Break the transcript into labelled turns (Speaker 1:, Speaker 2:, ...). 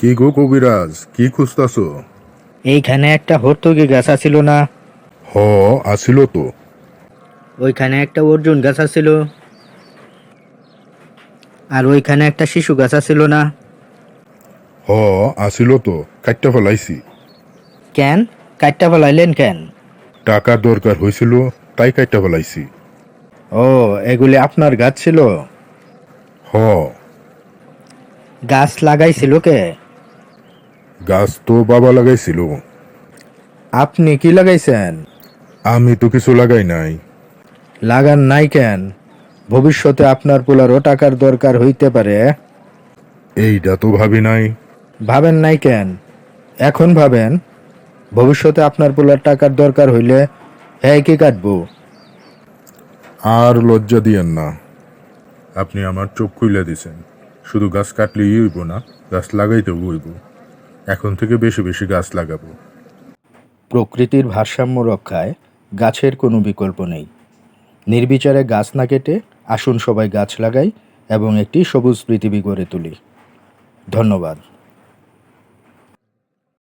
Speaker 1: কি গো কবিরাজ? কি খুঁজতাছো?
Speaker 2: এইখানে একটা হর্তকি গাছ আছিল না?
Speaker 1: হ আসিল তো।
Speaker 2: ওইখানে একটা অর্জুন গাছ আছিল। আর ওইখানে একটা শিশু গাছ আছিল না?
Speaker 1: হ আসিল তো। কাটটা ফেলাইছি।
Speaker 2: কেন? কাটটা ফেলাইলেন কেন?
Speaker 1: টাকার দরকার হয়েছিল তাই কাটটা ফেলাইছি।
Speaker 2: ও এগুলি আপনার গাছ ছিল?
Speaker 1: হ।
Speaker 2: গাছ লাগাইছিল কে?
Speaker 1: গাছ তো বাবা লাগাইছিল।
Speaker 2: আপনি কি লাগাইছেন?
Speaker 1: আমি তো কিছু লাগাই নাই।
Speaker 2: লাগান নাই কেন? ভবিষ্যতে আপনার পোলারও টাকার দরকার হইতে পারে।
Speaker 1: এইটা তো ভাবি নাই।
Speaker 2: ভাবেন নাই কেন? এখন ভাবেন? ভবিষ্যতে আপনার পোলার টাকার দরকার হইলে হ্যাঁ কি কাটবো?
Speaker 1: আর লজ্জা দিয়েন না। আপনি আমার চোখ খুইলে দিছেন। শুধু গাছ কাটলেই হইব না গাছ লাগাইতেও হইব। এখন থেকে বেশি বেশি গাছ লাগাবো।
Speaker 2: প্রকৃতির ভারসাম্য রক্ষায় গাছের কোনো বিকল্প নেই। নির্বিচারে গাছ না কেটে আসুন সবাই গাছ লাগাই এবং একটি সবুজ পৃথিবী গড়ে তুলি। ধন্যবাদ।